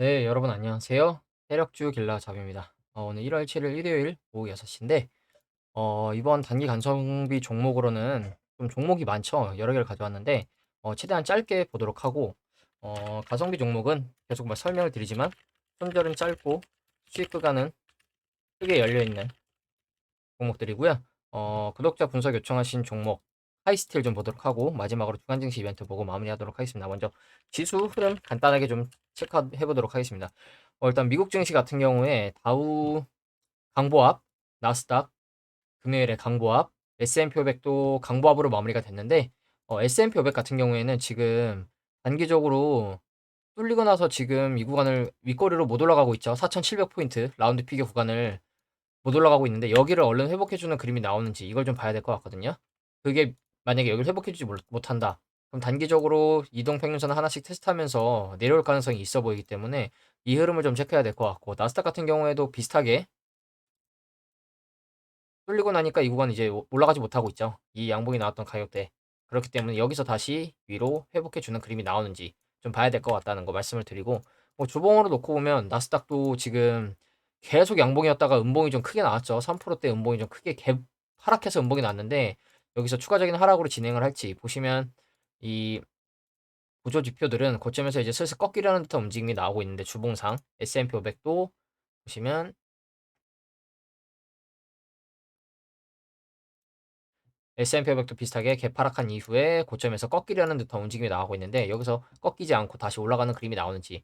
네, 여러분 안녕하세요. 세력주 길라잡입니다. 어, 오늘 1월 7일 일요일 오후 6시인데, 어, 이번 단기 간성비 종목으로는 좀 종목이 많죠. 여러 개를 가져왔는데, 어, 최대한 짧게 보도록 하고, 어, 가성비 종목은 계속 뭐 설명을 드리지만, 손절은 짧고, 수익 구간은 크게 열려 있는 종목들이고요. 어, 구독자 분석 요청하신 종목, 하이스틸 좀 보도록 하고, 마지막으로 주간 증시 이벤트 보고 마무리하도록 하겠습니다. 먼저 지수 흐름 간단하게 좀 체크해 보도록 하겠습니다. 어, 일단 미국 증시 같은 경우에 다우 강보합, 나스닥 금요일에 강보합, S&P 500도 강보합으로 마무리가 됐는데 어, S&P 500 같은 경우에는 지금 단기적으로 뚫리고 나서 지금 이 구간을 윗거리로 못 올라가고 있죠. 4,700포인트 라운드 피겨 구간을 못 올라가고 있는데 여기를 얼른 회복해주는 그림이 나오는지 이걸 좀 봐야 될 것 같거든요. 그게 만약에 여기를 회복해주지 못한다. 그럼 단기적으로 이동 평균선 하나씩 테스트하면서 내려올 가능성이 있어 보이기 때문에 이 흐름을 좀 체크해야 될 것 같고 나스닥 같은 경우에도 비슷하게 뚫리고 나니까 이 구간 이제 올라가지 못하고 있죠. 이 양봉이 나왔던 가격대 그렇기 때문에 여기서 다시 위로 회복해주는 그림이 나오는지 좀 봐야 될 것 같다는 거 말씀을 드리고 뭐 주봉으로 놓고 보면 나스닥도 지금 계속 양봉이었다가 음봉이 좀 크게 나왔죠. 3%대 음봉이 좀 크게 갭 하락해서 음봉이 났는데 여기서 추가적인 하락으로 진행을 할지 보시면 이 구조 지표들은 고점에서 이제 슬슬 꺾이려는 듯한 움직임이 나오고 있는데 주봉상 S&P 500도 보시면 S&P 500도 비슷하게 개파락한 이후에 고점에서 꺾이려는 듯한 움직임이 나오고 있는데 여기서 꺾이지 않고 다시 올라가는 그림이 나오는지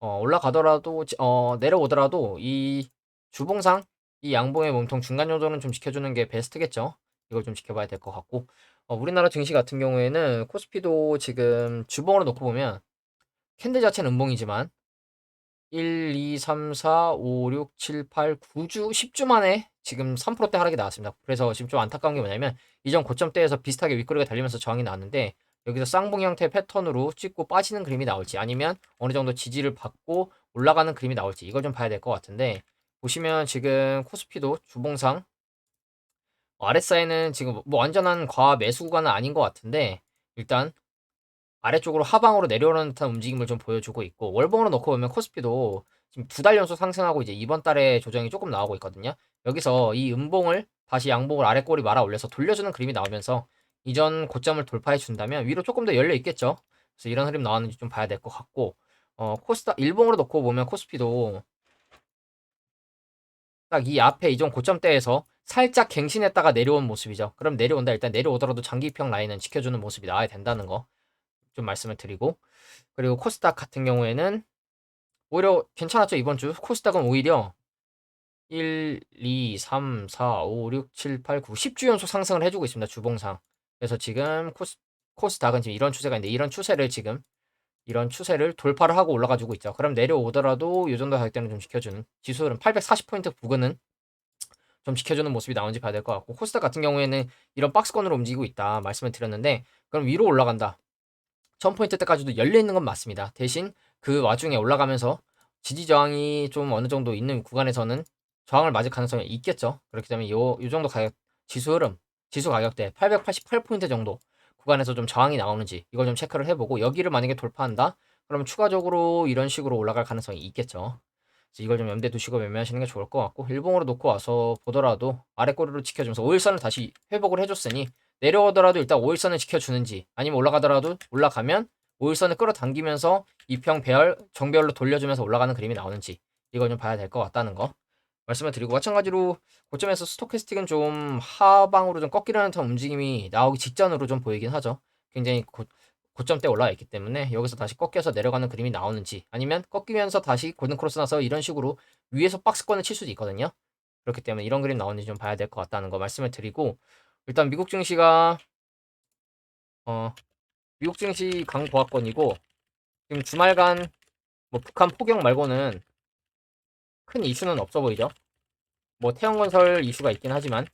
어, 올라가더라도 어, 내려오더라도 이 주봉상 이 양봉의 몸통 중간 정도는 좀 지켜주는 게 베스트겠죠. 이걸 좀 지켜봐야 될 것 같고 어, 우리나라 증시 같은 경우에는 코스피도 지금 주봉으로 놓고 보면 캔들 자체는 음봉이지만 1, 2, 3, 4, 5, 6, 7, 8, 9주, 10주 만에 지금 3%대 하락이 나왔습니다. 그래서 지금 좀 안타까운 게 뭐냐면 이전 고점대에서 비슷하게 윗꼬리가 달리면서 저항이 나왔는데 여기서 쌍봉 형태 패턴으로 찍고 빠지는 그림이 나올지 아니면 어느 정도 지지를 받고 올라가는 그림이 나올지 이걸 좀 봐야 될 것 같은데 보시면 지금 코스피도 주봉상 RSI는 지금 뭐 완전한 과하 매수 구간은 아닌 것 같은데 일단 아래쪽으로 하방으로 내려오는 듯한 움직임을 좀 보여주고 있고 월봉으로 놓고 보면 코스피도 지금 두 달 연속 상승하고 이제 이번 달에 조정이 조금 나오고 있거든요. 여기서 이 음봉을 다시 양봉을 아래 꼬리 말아 올려서 돌려주는 그림이 나오면서 이전 고점을 돌파해 준다면 위로 조금 더 열려 있겠죠. 그래서 이런 흐름 나왔는지 좀 봐야 될 것 같고 어 코스닥 일봉으로 놓고 보면 코스피도 딱 이 앞에 이전 고점대에서 살짝 갱신했다가 내려온 모습이죠. 그럼 내려온다. 일단 내려오더라도 장기평 라인은 지켜주는 모습이 나와야 된다는 거 좀 말씀을 드리고. 그리고 코스닥 같은 경우에는 오히려 괜찮았죠 이번 주? 코스닥은 오히려 1, 2, 3, 4, 5, 6, 7, 8, 9, 10주 연속 상승을 해주고 있습니다 주봉상. 그래서 지금 코스, 코스닥은 지금 이런 추세가 있는데 이런 추세를 지금 이런 추세를 돌파를 하고 올라가지고 있죠. 그럼 내려오더라도 이 정도 가격대는 좀 지켜주는. 지수는 840포인트 부근은 좀 지켜주는 모습이 나오는지 봐야 될 것 같고 코스닥 같은 경우에는 이런 박스권으로 움직이고 있다 말씀을 드렸는데 그럼 위로 올라간다 1000포인트 때까지도 열려 있는 건 맞습니다. 대신 그 와중에 올라가면서 지지 저항이 좀 어느 정도 있는 구간에서는 저항을 맞을 가능성이 있겠죠. 그렇기 때문에 요, 요 정도 가격, 지수 흐름, 지수 가격대 888포인트 정도 구간에서 좀 저항이 나오는지 이걸 좀 체크를 해보고 여기를 만약에 돌파한다? 그러면 추가적으로 이런 식으로 올라갈 가능성이 있겠죠. 이걸 좀 염두에 두시고 매매하시는 게 좋을 것 같고 일봉으로 놓고 와서 보더라도 아래 꼬리로 지켜주면서 5일선을 다시 회복을 해줬으니 내려오더라도 일단 5일선을 지켜주는지 아니면 올라가더라도 올라가면 5일선을 끌어당기면서 이평 배열 정배열로 돌려주면서 올라가는 그림이 나오는지 이걸 좀 봐야 될 것 같다는 거 말씀을 드리고 마찬가지로 고점에서 스토캐스틱은 좀 하방으로 좀 꺾이려는 듯한 움직임이 나오기 직전으로 좀 보이긴 하죠. 굉장히 고, 고점대 올라와 있기 때문에 여기서 다시 꺾여서 내려가는 그림이 나오는지 아니면 꺾이면서 다시 골든 크로스 나서 이런 식으로 위에서 박스권을 칠 수도 있거든요. 그렇기 때문에 이런 그림 나오는지 좀 봐야 될 것 같다는 거 말씀을 드리고 일단 미국 증시가 어 미국 증시 강보합권이고 지금 주말간 뭐 북한 포격 말고는 큰 이슈는 없어 보이죠. 뭐 태양건설 이슈가 있긴 하지만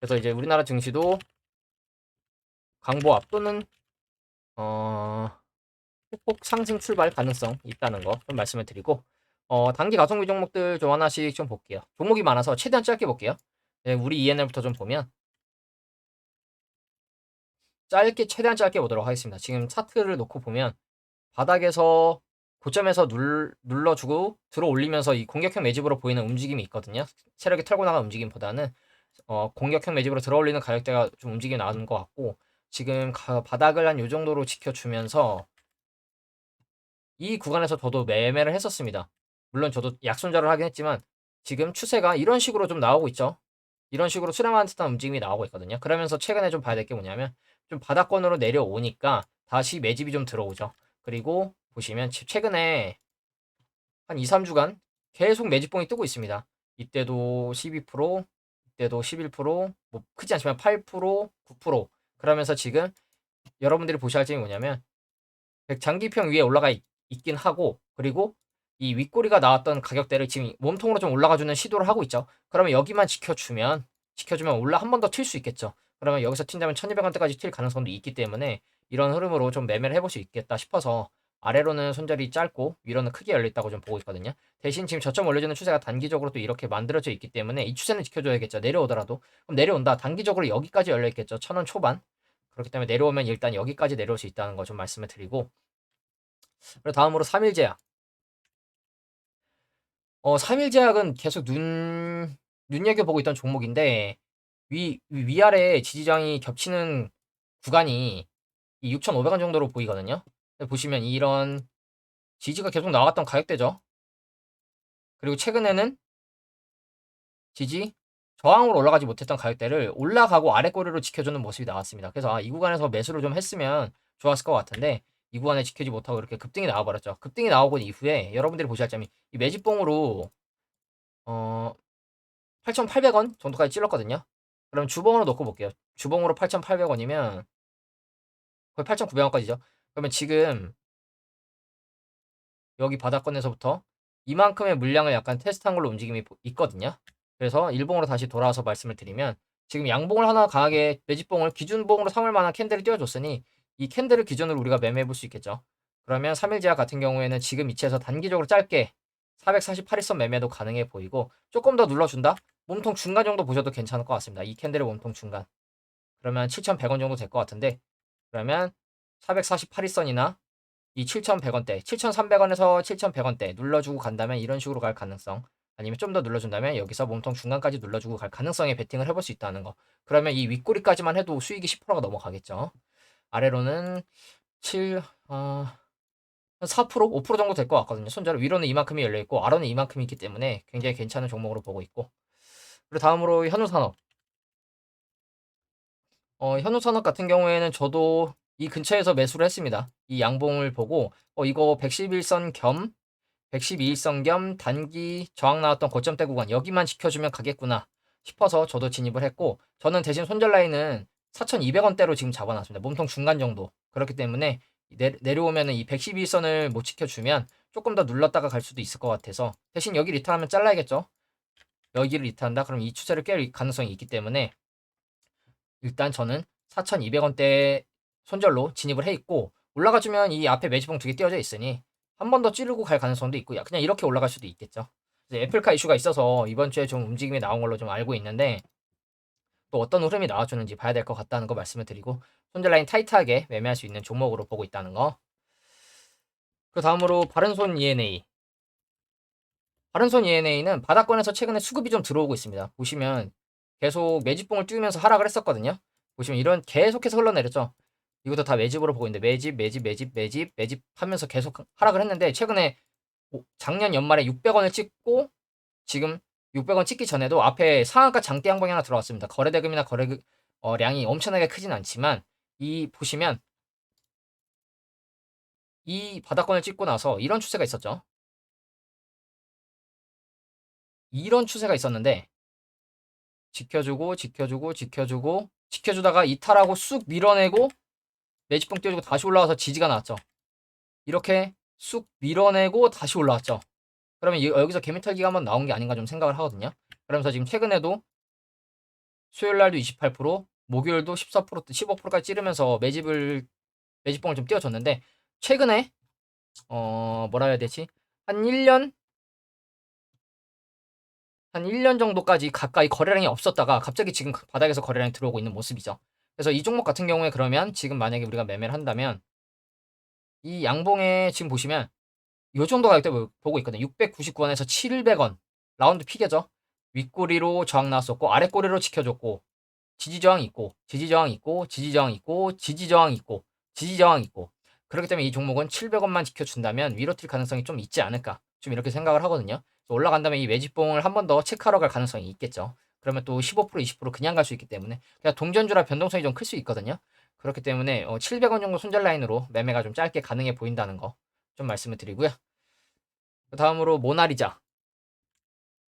그래서 이제 우리나라 증시도 강보합 또는 어폭 상승 출발 가능성 있다는 거 좀 말씀을 드리고 어 단기 가성비 종목들 좀 하나씩 좀 볼게요. 종목이 많아서 최대한 짧게 볼게요. 네, 우리 ENL부터 좀 보면 짧게 최대한 짧게 보도록 하겠습니다. 지금 차트를 놓고 보면 바닥에서 고점에서 눌, 눌러주고 들어 올리면서 이 공격형 매집으로 보이는 움직임이 있거든요. 체력이 털고 나간 움직임보다는 어, 공격형 매집으로 들어 올리는 가격대가 좀 움직임이 나는 것 같고 지금 가- 바닥을 한 요 정도로 지켜주면서 이 구간에서 저도 매매를 했었습니다. 물론 저도 약손절을 하긴 했지만 지금 추세가 이런 식으로 좀 나오고 있죠. 이런 식으로 수렴하는 듯한 움직임이 나오고 있거든요. 그러면서 최근에 좀 봐야 될 게 뭐냐면 좀 바닥권으로 내려오니까 다시 매집이 좀 들어오죠. 그리고 보시면 치- 최근에 한 2, 3주간 계속 매집봉이 뜨고 있습니다. 이때도 12%, 이때도 11%, 뭐 크지 않지만 8%, 9% 그러면서 지금 여러분들이 보셔야 할 점이 뭐냐면 장기평 위에 올라가 있, 긴 하고 그리고 이 윗꼬리가 나왔던 가격대를 지금 몸통으로 좀 올라가주는 시도를 하고 있죠. 그러면 여기만 지켜주면 지켜주면 올라 한 번 더 튈 수 있겠죠. 그러면 여기서 튄다면 1200원대까지 튈 가능성도 있기 때문에 이런 흐름으로 좀 매매를 해볼 수 있겠다 싶어서 아래로는 손절이 짧고 위로는 크게 열려있다고 좀 보고 있거든요. 대신 지금 저점 올려주는 추세가 단기적으로 또 이렇게 만들어져 있기 때문에 이 추세는 지켜줘야겠죠. 내려오더라도. 그럼 내려온다. 단기적으로 여기까지 열려있겠죠. 천원 초반. 그렇기 때문에 내려오면 일단 여기까지 내려올 수 있다는 거 좀 말씀을 드리고 그리고 다음으로 3일 제약. 어, 3일 제약은 계속 눈, 눈여겨보고 있던 종목인데, 위, 위- 위아래 지지장이 겹치는 구간이 이 6,500원 정도로 보이거든요. 보시면 이런 지지가 계속 나왔던 가격대죠. 그리고 최근에는 지지, 저항으로 올라가지 못했던 가격대를 올라가고 아래 꼬리로 지켜주는 모습이 나왔습니다. 그래서 아, 이 구간에서 매수를 좀 했으면 좋았을 것 같은데, 이 구간에 지키지 못하고 이렇게 급등이 나와버렸죠. 급등이 나오고 이후에 여러분들이 보셔야 할 점이 이 매집봉으로 어 8,800원 정도까지 찔렀거든요. 그럼 주봉으로 놓고 볼게요. 주봉으로 8,800원이면 거의 8,900원까지죠. 그러면 지금 여기 바닥권에서부터 이만큼의 물량을 약간 테스트한 걸로 움직임이 보- 있거든요. 그래서 일봉으로 다시 돌아와서 말씀을 드리면 지금 양봉을 하나 강하게 매집봉을 기준봉으로 삼을 만한 캔들을 띄워줬으니 이 캔들을 기준으로 우리가 매매해 볼 수 있겠죠. 그러면 3일 제약 같은 경우에는 지금 위치에서 단기적으로 짧게 448일선 매매도 가능해 보이고 조금 더 눌러준다? 몸통 중간 정도 보셔도 괜찮을 것 같습니다. 이 캔들의 몸통 중간. 그러면 7,100원 정도 될 것 같은데 그러면 448일선이나 이 7,100원대, 7,300원에서 7,100원대 눌러주고 간다면 이런 식으로 갈 가능성 아니면 좀 더 눌러준다면 여기서 몸통 중간까지 눌러주고 갈 가능성에 베팅을 해볼 수 있다는 거. 그러면 이 윗꼬리까지만 해도 수익이 10%가 넘어가겠죠. 아래로는 7, 아, 한 4%, 5% 정도 될 것 같거든요. 손절 위로는 이만큼이 열려 있고 아래는 이만큼이 있기 때문에 굉장히 괜찮은 종목으로 보고 있고. 그리고 다음으로 현우산업. 어, 현우산업 같은 경우에는 저도 이 근처에서 매수를 했습니다. 이 양봉을 보고 어, 이거 111선 겸 112일선 겸 단기 저항 나왔던 고점대 구간 여기만 지켜주면 가겠구나 싶어서 저도 진입을 했고 저는 대신 손절 라인은 4,200원대로 지금 잡아놨습니다. 몸통 중간 정도. 그렇기 때문에 내, 내려오면은 이 112일선을 못 지켜주면 조금 더 눌렀다가 갈 수도 있을 것 같아서 대신 여기 리턴하면 잘라야겠죠. 여기를 리턴한다? 그럼 이 추세를 깰 가능성이 있기 때문에 일단 저는 4,200원대 손절로 진입을 해 있고 올라가주면 이 앞에 매지봉 두 개 띄어져 있으니 한 번 더 찌르고 갈 가능성도 있고 야, 그냥 이렇게 올라갈 수도 있겠죠. 이제 애플카 이슈가 있어서 이번 주에 좀 움직임이 나온 걸로 좀 알고 있는데 또 어떤 흐름이 나와주는지 봐야 될 것 같다는 거 말씀을 드리고 손절 라인 타이트하게 매매할 수 있는 종목으로 보고 있다는 거. 그 다음으로 바른손 ENA. 바른손 ENA는 바닥권에서 최근에 수급이 좀 들어오고 있습니다. 보시면 계속 매집봉을 띄우면서 하락을 했었거든요. 보시면 이런 계속해서 흘러내렸죠. 이것도 다 매집으로 보고 있는데 매집, 매집, 매집, 매집, 매집 하면서 계속 하락을 했는데 최근에 오- 작년 연말에 600원을 찍고 지금 600원 찍기 전에도 앞에 상한가 장대 양봉이 하나 들어왔습니다. 거래대금이나 거래량이 엄청나게 크진 않지만 이 보시면 이 바닥권을 찍고 나서 이런 추세가 있었죠. 이런 추세가 있었는데 지켜주고 지켜주고 지켜주고 지켜주다가 이탈하고 쑥 밀어내고 매집봉 띄워주고 다시 올라와서 지지가 나왔죠. 이렇게 쑥 밀어내고 다시 올라왔죠. 그러면 이- 여기서 개미털기가 한번 나온 게 아닌가 좀 생각을 하거든요. 그러면서 지금 최근에도 수요일 날도 28%, 목요일도 14%, 15%까지 찌르면서 매집을 매집봉을 좀 띄워줬는데 최근에 어 뭐라 해야 되지? 한 1년 한 1년 정도까지 가까이 거래량이 없었다가 갑자기 지금 그 바닥에서 거래량이 들어오고 있는 모습이죠. 그래서 이 종목 같은 경우에 그러면 지금 만약에 우리가 매매를 한다면 이 양봉에 지금 보시면 요 정도 가격대 보- 보고 있거든요. 699원에서 700원. 라운드 피겨죠. 윗꼬리로 저항 나왔었고 아랫꼬리로 지켜줬고 지지 저항 있고 지지 저항 있고 지지 저항 있고 지지 저항 있고 지지 저항 있고 그렇기 때문에 이 종목은 700원만 지켜준다면 위로 튈 가능성이 좀 있지 않을까 좀 이렇게 생각을 하거든요. 올라간다면 이 매집봉을 한 번 더 체크하러 갈 가능성이 있겠죠. 그러면 또 15% 20% 그냥 갈 수 있기 때문에 그냥 동전주라 변동성이 좀 클 수 있거든요. 그렇기 때문에 어, 700원 정도 손절 라인으로 매매가 좀 짧게 가능해 보인다는 거 좀 말씀을 드리고요. 그 다음으로 모나리자.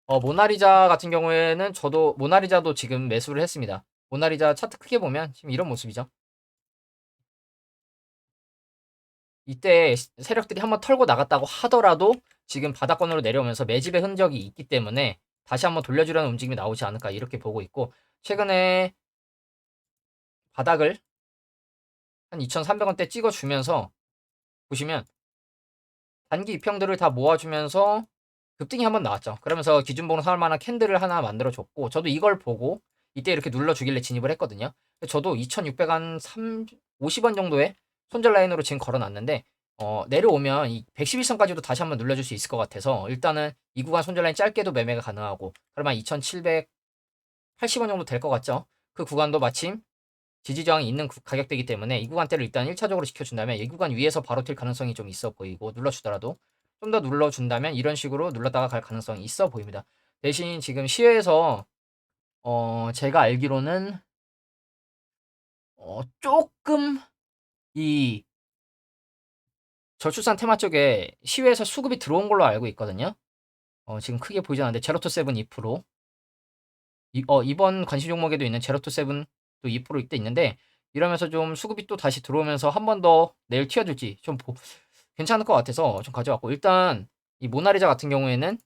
어, 모나리자 같은 경우에는 저도 모나리자도 지금 매수를 했습니다. 모나리자 차트 크게 보면 지금 이런 모습이죠. 이때 시- 세력들이 한번 털고 나갔다고 하더라도 지금 바닥권으로 내려오면서 매집의 흔적이 있기 때문에 다시 한번 돌려주려는 움직임이 나오지 않을까 이렇게 보고 있고 최근에 바닥을 한 2,300원대 찍어주면서 보시면 단기 입형들을 다 모아주면서 급등이 한번 나왔죠. 그러면서 기준봉으로 삼을 만한 캔들을 하나 만들어줬고 저도 이걸 보고 이때 이렇게 눌러주길래 진입을 했거든요. 저도 2,600한 3, 50원 정도의 손절 라인으로 지금 걸어놨는데 어, 내려오면 이 111선까지도 다시 한번 눌러줄 수 있을 것 같아서 일단은 이 구간 손절 라인 짧게도 매매가 가능하고 그러면 2,780원 정도 될 것 같죠. 그 구간도 마침 지지 저항이 있는 구- 가격대이기 때문에 이 구간대를 일단 1차적으로 지켜준다면 이 구간 위에서 바로 튈 가능성이 좀 있어 보이고 눌러주더라도 좀 더 눌러준다면 이런 식으로 눌렀다가 갈 가능성이 있어 보입니다. 대신 지금 시외에서 어 제가 알기로는 어 조금 이 저출산 테마 쪽에 시외에서 수급이 들어온 걸로 알고 있거든요. 어 지금 크게 보이지 않는데 제로투 세븐 2%. 이, 어 이번 관심 종목에도 있는 제로투 세븐 또 2% 이때 있는데 이러면서 좀 수급이 또 다시 들어오면서 한 번 더 내일 튀어줄지 좀 보, 괜찮을 것 같아서 좀 가져왔고 일단 이 모나리자 같은 경우에는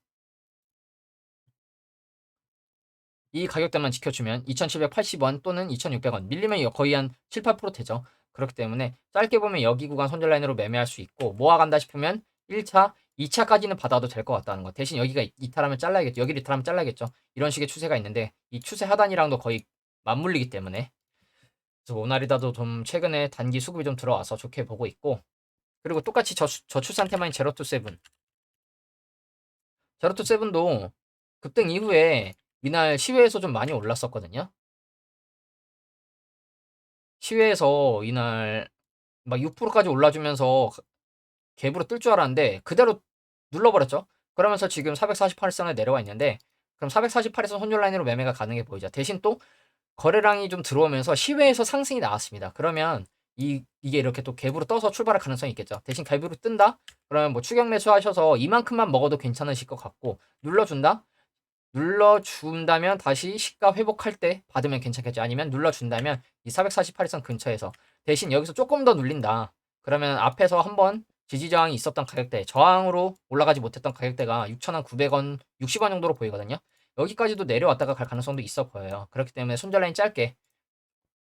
이 가격대만 지켜주면 2,780원 또는 2,600원 밀리면 거의 한 7, 8% 되죠. 그렇기 때문에 짧게 보면 여기 구간 손절 라인으로 매매할 수 있고 모아간다 싶으면 1차, 2차까지는 받아도 될 것 같다는 거. 대신 여기가 이탈하면 잘라야겠죠. 여기를 이탈하면 잘라야겠죠. 이런 식의 추세가 있는데 이 추세 하단이랑도 거의 맞물리기 때문에 그래서 모나리다도 좀 최근에 단기 수급이 좀 들어와서 좋게 보고 있고 그리고 똑같이 저, 저출산 테마인 제로투 세븐 제로투 세븐도 급등 이후에 이날 시외에서 좀 많이 올랐었거든요. 시외에서 이날 막 6%까지 올라주면서 갭으로 뜰 줄 알았는데 그대로 눌러버렸죠. 그러면서 지금 448선에 내려와 있는데 그럼 448에서 손절 라인으로 매매가 가능해 보이죠. 대신 또 거래량이 좀 들어오면서 시외에서 상승이 나왔습니다. 그러면 이, 이게 이렇게 또 갭으로 떠서 출발할 가능성이 있겠죠. 대신 갭으로 뜬다? 그러면 뭐 추격 매수하셔서 이만큼만 먹어도 괜찮으실 것 같고 눌러준다? 눌러준다면 다시 시가 회복할 때 받으면 괜찮겠죠. 아니면 눌러준다면 이 448선 근처에서 대신 여기서 조금 더 눌린다. 그러면 앞에서 한번 지지 저항이 있었던 가격대, 저항으로 올라가지 못했던 가격대가 6,900원, 60원 정도로 보이거든요. 여기까지도 내려왔다가 갈 가능성도 있어 보여요. 그렇기 때문에 손절 라인 짧게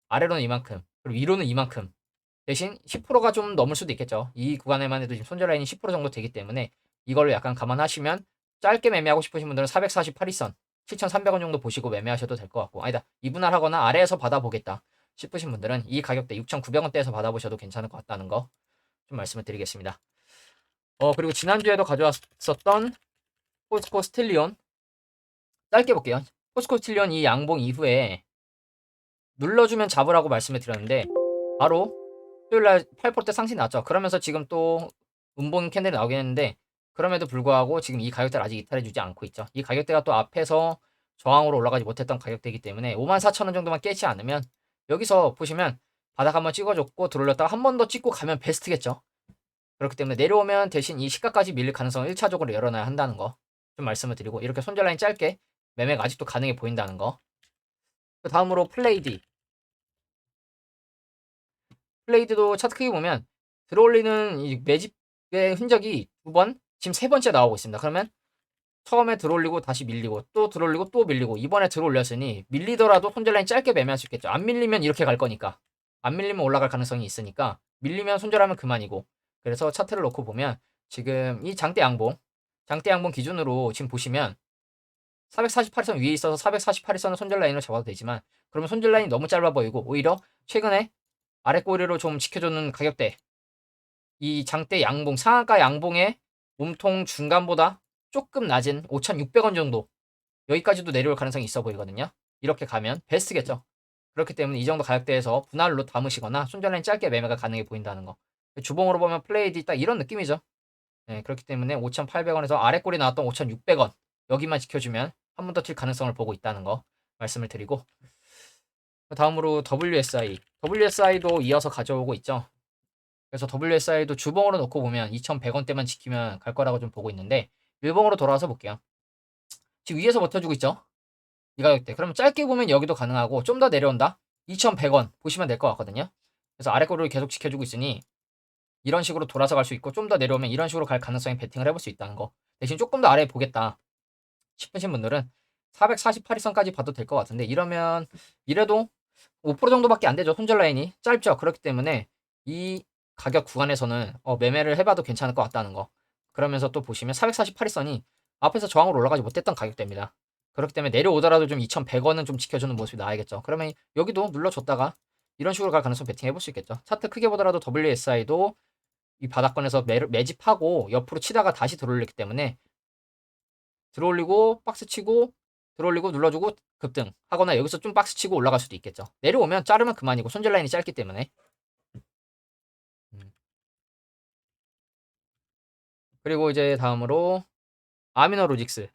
아래로는 이만큼, 그리고 위로는 이만큼. 대신 10%가 좀 넘을 수도 있겠죠. 이 구간에만 해도 지금 손절 라인이 10% 정도 되기 때문에 이걸 약간 감안하시면 짧게 매매하고 싶으신 분들은 448일선 7,300원 정도 보시고 매매하셔도 될 것 같고 아니다 이분할하거나 아래에서 받아보겠다 싶으신 분들은 이 가격대 6,900원대에서 받아보셔도 괜찮을 것 같다는 거 좀 말씀을 드리겠습니다. 어 그리고 지난주에도 가져왔었던 포스코 스틸리온 짧게 볼게요. 포스코 스틸리온 이 양봉 이후에 눌러주면 잡으라고 말씀을 드렸는데 바로 토요일날 8%대 상승이 났죠. 그러면서 지금 또 음봉 캔들이 나오긴 했는데 그럼에도 불구하고 지금 이 가격대를 아직 이탈해주지 않고 있죠. 이 가격대가 또 앞에서 저항으로 올라가지 못했던 가격대이기 때문에 54,000원 정도만 깨지 않으면 여기서 보시면 바닥 한번 찍어줬고 들어올렸다가 한 번 더 찍고 가면 베스트겠죠. 그렇기 때문에 내려오면 대신 이 시가까지 밀릴 가능성을 1차적으로 열어놔야 한다는 거 좀 말씀을 드리고 이렇게 손절 라인 짧게 매매가 아직도 가능해 보인다는 거. 그 다음으로 플레이디. 플레이드도 차트 크게 보면 들어올리는 이 매집의 흔적이 두 번, 지금 세 번째 나오고 있습니다. 그러면 처음에 들어올리고 다시 밀리고 또 들어올리고 또 밀리고 이번에 들어올렸으니 밀리더라도 손절 라인 짧게 매매할 수 있겠죠. 안 밀리면 이렇게 갈 거니까. 안 밀리면 올라갈 가능성이 있으니까 밀리면 손절하면 그만이고. 그래서 차트를 놓고 보면 지금 이 장대 양봉, 장대 양봉 기준으로 지금 보시면 448선 위에 있어서 448선은 손절 라인으로 잡아도 되지만 그러면 손절 라인이 너무 짧아 보이고 오히려 최근에 아래 꼬리로 좀 지켜주는 가격대 이 장대 양봉 상한가 양봉에 몸통 중간보다 조금 낮은 5,600원 정도 여기까지도 내려올 가능성이 있어 보이거든요. 이렇게 가면 베스트겠죠. 그렇기 때문에 이 정도 가격대에서 분할로 담으시거나 손절라인 짧게 매매가 가능해 보인다는 거. 주봉으로 보면 플레이디 딱 이런 느낌이죠. 네, 그렇기 때문에 5,800원에서 아래 꼴이 나왔던 5,600원 여기만 지켜주면 한 번 더 튈 가능성을 보고 있다는 거 말씀을 드리고 다음으로 WSI. WSI도 이어서 가져오고 있죠. 그래서 WSI도 주봉으로 놓고 보면 2,100원대만 지키면 갈 거라고 좀 보고 있는데 일봉으로 돌아와서 볼게요. 지금 위에서 버텨주고 있죠. 이 가격대. 그러면 짧게 보면 여기도 가능하고 좀 더 내려온다. 2,100원 보시면 될 것 같거든요. 그래서 아래 거를 계속 지켜주고 있으니 이런 식으로 돌아서 갈 수 있고 좀 더 내려오면 이런 식으로 갈 가능성이 베팅을 해볼 수 있다는 거. 대신 조금 더 아래에 보겠다 싶으신 분들은 448일선까지 봐도 될 것 같은데 이러면 이래도 5% 정도밖에 안 되죠. 손절 라인이 짧죠. 그렇기 때문에 이 가격 구간에서는 어, 매매를 해봐도 괜찮을 것 같다는 거. 그러면서 또 보시면 448일선이 앞에서 저항으로 올라가지 못했던 가격대입니다. 그렇기 때문에 내려오더라도 좀 2,100원은 좀 지켜주는 모습이 나야겠죠. 그러면 여기도 눌러줬다가 이런 식으로 갈 가능성 베팅 해 볼 수 있겠죠. 차트 크게 보더라도 WSI도 이 바닥권에서 매, 매집하고 옆으로 치다가 다시 들어올리기 때문에 들어올리고 박스 치고 들어올리고 눌러주고 급등 하거나 여기서 좀 박스 치고 올라갈 수도 있겠죠. 내려오면 자르면 그만이고 손절 라인이 짧기 때문에 그리고 이제 다음으로 아미노 로직스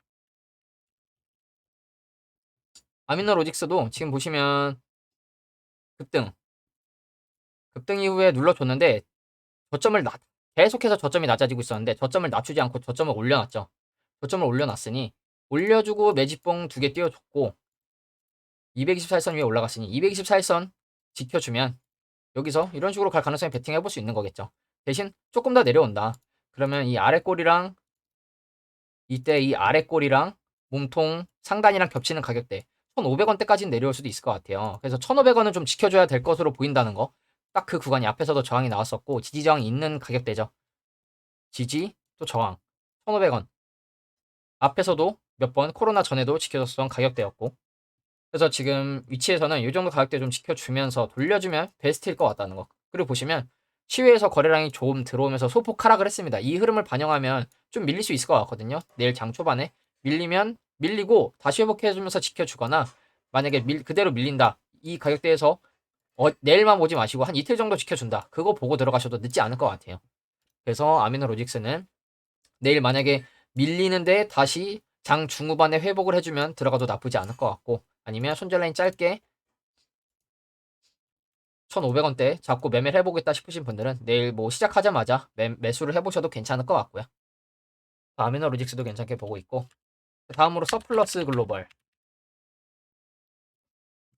아미노 로직스도 지금 보시면 급등 급등 이후에 눌러줬는데 저점을 낮 계속해서 저점이 낮아지고 있었는데 저점을 낮추지 않고 저점을 올려놨죠. 저점을 올려놨으니 올려주고 매집봉 두 개 띄워줬고 224일선 위에 올라갔으니 224일선 지켜주면 여기서 이런 식으로 갈 가능성이 베팅해 볼 수 있는 거겠죠. 대신 조금 더 내려온다. 그러면 이 아래 꼬리랑 이때 이 아래 꼬리랑 몸통 상단이랑 겹치는 가격대 1,500원대까지는 내려올 수도 있을 것 같아요. 그래서 1,500원은 좀 지켜줘야 될 것으로 보인다는 거. 딱 그 구간이 앞에서도 저항이 나왔었고 지지 저항이 있는 가격대죠. 지지 또 저항 1,500원. 앞에서도 몇 번 코로나 전에도 지켜줬던 가격대였고 그래서 지금 위치에서는 이 정도 가격대 좀 지켜주면서 돌려주면 베스트일 것 같다는 거. 그리고 보시면 시외에서 거래량이 좀 들어오면서 소폭 하락을 했습니다. 이 흐름을 반영하면 좀 밀릴 수 있을 것 같거든요. 내일 장 초반에 밀리면 밀리고 다시 회복해주면서 지켜주거나 만약에 밀, 그대로 밀린다. 이 가격대에서 어, 내일만 보지 마시고 한 이틀 정도 지켜준다. 그거 보고 들어가셔도 늦지 않을 것 같아요. 그래서 아미노 로직스는 내일 만약에 밀리는데 다시 장 중후반에 회복을 해주면 들어가도 나쁘지 않을 것 같고 아니면 손절 라인 짧게 1,500원대 잡고 매매를 해보겠다 싶으신 분들은 내일 뭐 시작하자마자 매, 매수를 해보셔도 괜찮을 것 같고요. 아미노 로직스도 괜찮게 보고 있고 다음으로 서플러스 글로벌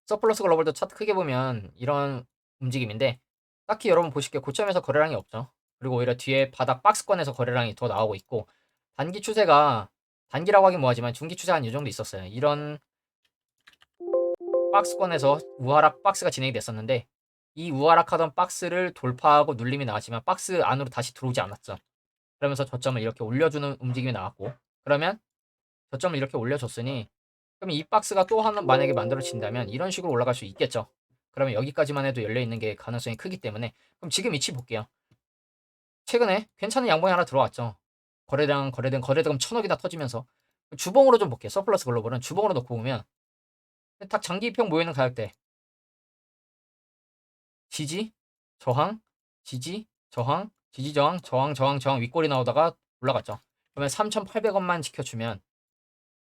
서플러스 글로벌도 차트 크게 보면 이런 움직임인데 딱히 여러분 보시기에 고점에서 거래량이 없죠. 그리고 오히려 뒤에 바닥 박스권에서 거래량이 더 나오고 있고 단기 추세가 단기라고 하긴 뭐하지만 중기 추세 한이 정도 있었어요. 이런 박스권에서 우하락 박스가 진행이 됐었는데 이 우하락하던 박스를 돌파하고 눌림이 나왔지만 박스 안으로 다시 들어오지 않았죠. 그러면서 저점을 이렇게 올려주는 움직임이 나왔고 그러면 저점을 이렇게 올려줬으니 그럼 이 박스가 또 하나 만약에 만들어진다면 이런 식으로 올라갈 수 있겠죠. 그러면 여기까지만 해도 열려 있는 게 가능성이 크기 때문에 그럼 지금 위치 볼게요. 최근에 괜찮은 양봉이 하나 들어왔죠. 거래량 거래된 거래대금 천억이나 터지면서 주봉으로 좀 볼게요. 서플러스 글로벌은 주봉으로 놓고 보면 딱 장기 입형 모이는 가격대 지지 저항 지지 저항 지지 저항 저항 저항 저항 윗골이 나오다가 올라갔죠. 그러면 3,800원만 지켜주면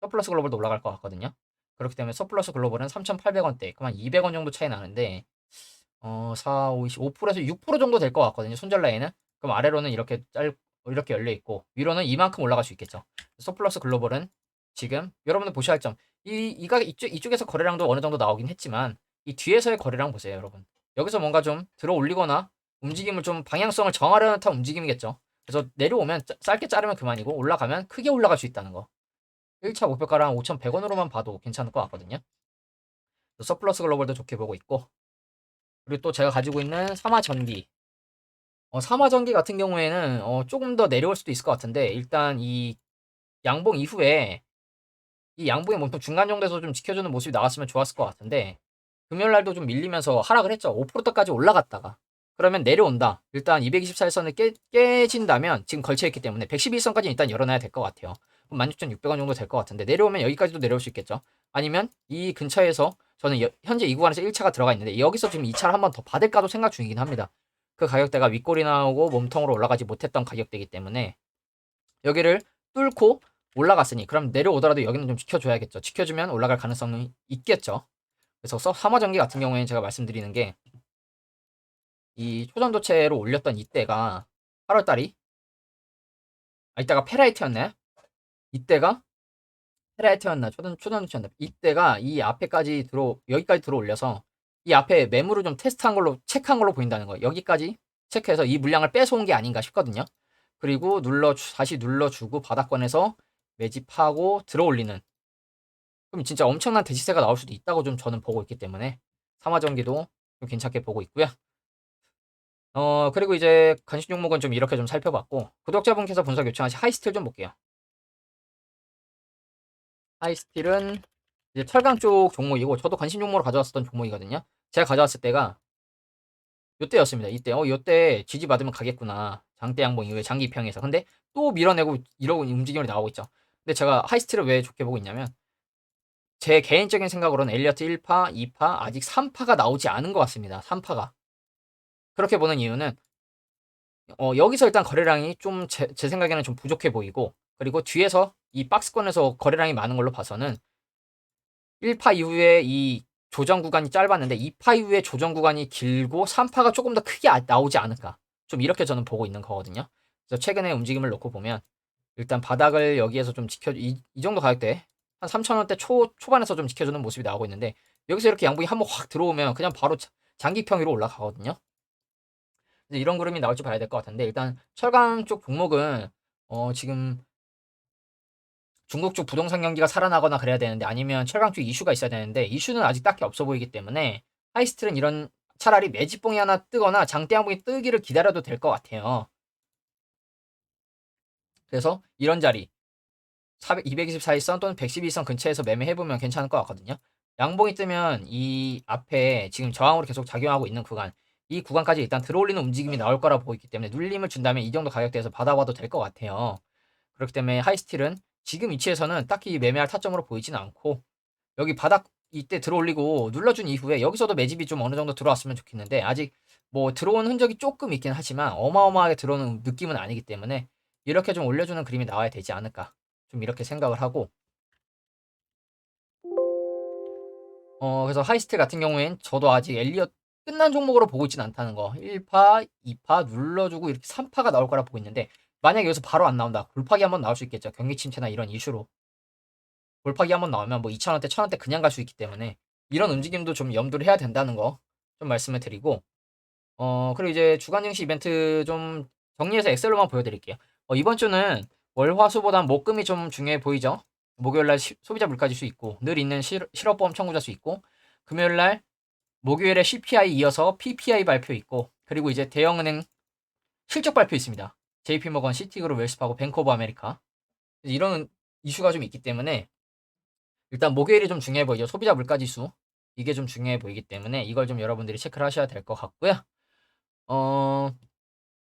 서플러스 글로벌도 올라갈 것 같거든요. 그렇기 때문에 서플러스 글로벌은 3,800원대, 그만 200원 정도 차이 나는데, 어, 4, 5, 5%에서 6% 정도 될 것 같거든요. 손절 라인은. 그럼 아래로는 이렇게 짧, 이렇게 열려 있고, 위로는 이만큼 올라갈 수 있겠죠. 서플러스 글로벌은 지금 여러분들 보셔야 할 점, 이, 이가 이쪽, 이쪽에서 거래량도 어느 정도 나오긴 했지만, 이 뒤에서의 거래량 보세요, 여러분. 여기서 뭔가 좀 들어 올리거나 움직임을 좀 방향성을 정하려는 듯한 움직임이겠죠. 그래서 내려오면 짧게 자르면 그만이고 올라가면 크게 올라갈 수 있다는 거. 1차 목표가랑 5,100원으로만 봐도 괜찮을 것 같거든요. 서플러스 글로벌도 좋게 보고 있고 그리고 또 제가 가지고 있는 삼화전기 어, 삼화전기 같은 경우에는 어, 조금 더 내려올 수도 있을 것 같은데 일단 이 양봉 이후에 이 양봉의 몸통 중간 정도에서 좀 지켜주는 모습이 나왔으면 좋았을 것 같은데 금요일 날도 좀 밀리면서 하락을 했죠. 5%대까지 올라갔다가 그러면 내려온다. 일단 224일선을 깨, 깨진다면 지금 걸쳐있기 때문에 111선까지 일단 열어놔야 될 것 같아요. 16,600원 정도 될 것 같은데 내려오면 여기까지도 내려올 수 있겠죠. 아니면 이 근처에서 저는 여- 현재 이 구간에서 1차가 들어가 있는데 여기서 지금 2차를 한 번 더 받을까도 생각 중이긴 합니다. 그 가격대가 윗골이 나오고 몸통으로 올라가지 못했던 가격대이기 때문에 여기를 뚫고 올라갔으니 그럼 내려오더라도 여기는 좀 지켜줘야겠죠. 지켜주면 올라갈 가능성이 있겠죠. 그래서 서- 삼화전기 같은 경우에는 제가 말씀드리는 게 이 초전도체로 올렸던 이때가 8월달이 아 이때가 페라이트였나요? 이때가 페라이트였나 초전 초전도체였나 이때가 이 앞에까지 들어 여기까지 들어 올려서 이 앞에 매물을 좀 테스트한 걸로 체크한 걸로 보인다는 거예요. 여기까지 체크해서 이 물량을 뺏어온 게 아닌가 싶거든요. 그리고 눌러 주- 다시 눌러주고 바닥권에서 매집하고 들어 올리는 그럼 진짜 엄청난 대시세가 나올 수도 있다고 좀 저는 보고 있기 때문에 삼화전기도 좀 괜찮게 보고 있고요. 어 그리고 이제 관심 종목은 좀 이렇게 좀 살펴봤고 구독자분께서 분석 요청하신 하이스틸 좀 볼게요. 하이스틸은 이제 철강 쪽 종목이고 저도 관심 종목으로 가져왔었던 종목이거든요. 제가 가져왔을 때가 요때였습니다. 이때 어 요때 지지 받으면 가겠구나. 장대 양봉 이후에 장기 입형에서. 근데 또 밀어내고 이러고 움직임이 나오고 있죠. 근데 제가 하이스틸을 왜 좋게 보고 있냐면 제 개인적인 생각으로는 엘리어트 1파, 2파, 아직 3파가 나오지 않은 것 같습니다. 3파가. 그렇게 보는 이유는 어, 여기서 일단 거래량이 좀 제 생각에는 좀 부족해 보이고 그리고 뒤에서 이 박스권에서 거래량이 많은 걸로 봐서는 1파 이후에 이 조정 구간이 짧았는데 2파 이후에 조정 구간이 길고 3파가 조금 더 크게 아- 나오지 않을까. 좀 이렇게 저는 보고 있는 거거든요. 그래서 최근의 움직임을 놓고 보면 일단 바닥을 여기에서 좀 지켜 이, 이 정도 가격대 한 3,000원대 초 초반에서 좀 지켜주는 모습이 나오고 있는데 여기서 이렇게 양봉이 한번 확 들어오면 그냥 바로 자- 장기평 위로 올라가거든요. 이제 이런 그림이 나올지 봐야 될 것 같은데 일단 철강 쪽 종목은 어 지금 중국 쪽 부동산 경기가 살아나거나 그래야 되는데 아니면 철강 쪽 이슈가 있어야 되는데 이슈는 아직 딱히 없어 보이기 때문에 하이스틸은 이런 차라리 매집봉이 하나 뜨거나 장대 양봉이 뜨기를 기다려도 될 것 같아요. 그래서 이런 자리 400, 224일선 또는 112선 근처에서 매매해보면 괜찮을 것 같거든요. 양봉이 뜨면 이 앞에 지금 저항으로 계속 작용하고 있는 구간 이 구간까지 일단 들어올리는 움직임이 나올 거라 보이기 때문에 눌림을 준다면 이 정도 가격대에서 받아봐도 될 것 같아요. 그렇기 때문에 하이스틸은 지금 위치에서는 딱히 매매할 타점으로 보이진 않고 여기 바닥 이때 들어올리고 눌러준 이후에 여기서도 매집이 좀 어느 정도 들어왔으면 좋겠는데 아직 뭐 들어온 흔적이 조금 있긴 하지만 어마어마하게 들어오는 느낌은 아니기 때문에 이렇게 좀 올려주는 그림이 나와야 되지 않을까 좀 이렇게 생각을 하고. 어 그래서 하이스틸 같은 경우엔 저도 아직 엘리엇 끝난 종목으로 보고 있진 않다는 거. 1파, 2파 눌러주고 이렇게 3파가 나올 거라 보고 있는데 만약에 여기서 바로 안 나온다. 골파기 한번 나올 수 있겠죠. 경기 침체나 이런 이슈로. 골파기 한번 나오면 뭐 2,000원대, 1,000원대 그냥 갈 수 있기 때문에 이런 움직임도 좀 염두를 해야 된다는 거 좀 말씀을 드리고. 어 그리고 이제 주간 증시 이벤트 좀 정리해서 엑셀로만 보여드릴게요. 어, 이번 주는 월화수보단 목금이 좀 중요해 보이죠? 목요일날 시- 소비자 물가 지 수 있고 늘 있는 실, 실업보험 청구자 수 있고 금요일날 목요일에 CPI 이어서 PPI 발표 있고 그리고 이제 대형은행 실적 발표 있습니다. JP모건, 시티그룹, 웰스파고, 뱅크 오브 아메리카 이런 이슈가 좀 있기 때문에 일단 목요일이 좀 중요해 보이죠. 소비자 물가 지수 이게 좀 중요해 보이기 때문에 이걸 좀 여러분들이 체크를 하셔야 될 것 같고요. 어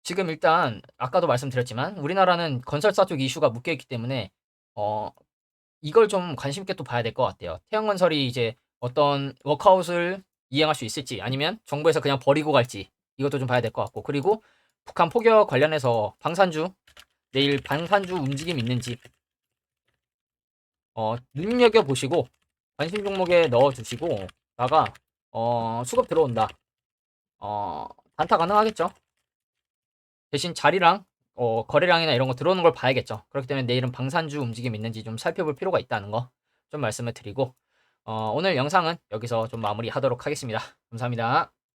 지금 일단 아까도 말씀드렸지만 우리나라는 건설사 쪽 이슈가 묶여 있기 때문에 어 이걸 좀 관심 있게 또 봐야 될 것 같아요. 태양건설이 이제 어떤 워크아웃을 이행할 수 있을지 아니면 정부에서 그냥 버리고 갈지 이것도 좀 봐야 될 것 같고 그리고 북한 포격 관련해서 방산주 내일 방산주 움직임 있는지 어 눈여겨 보시고 관심 종목에 넣어 주시고 다가 어 수급 들어온다. 어 단타 가능하겠죠. 대신 자리랑 어 거래량이나 이런 거 들어오는 걸 봐야겠죠. 그렇기 때문에 내일은 방산주 움직임 있는지 좀 살펴볼 필요가 있다는 거 좀 말씀을 드리고 어 오늘 영상은 여기서 좀 마무리하도록 하겠습니다. 감사합니다.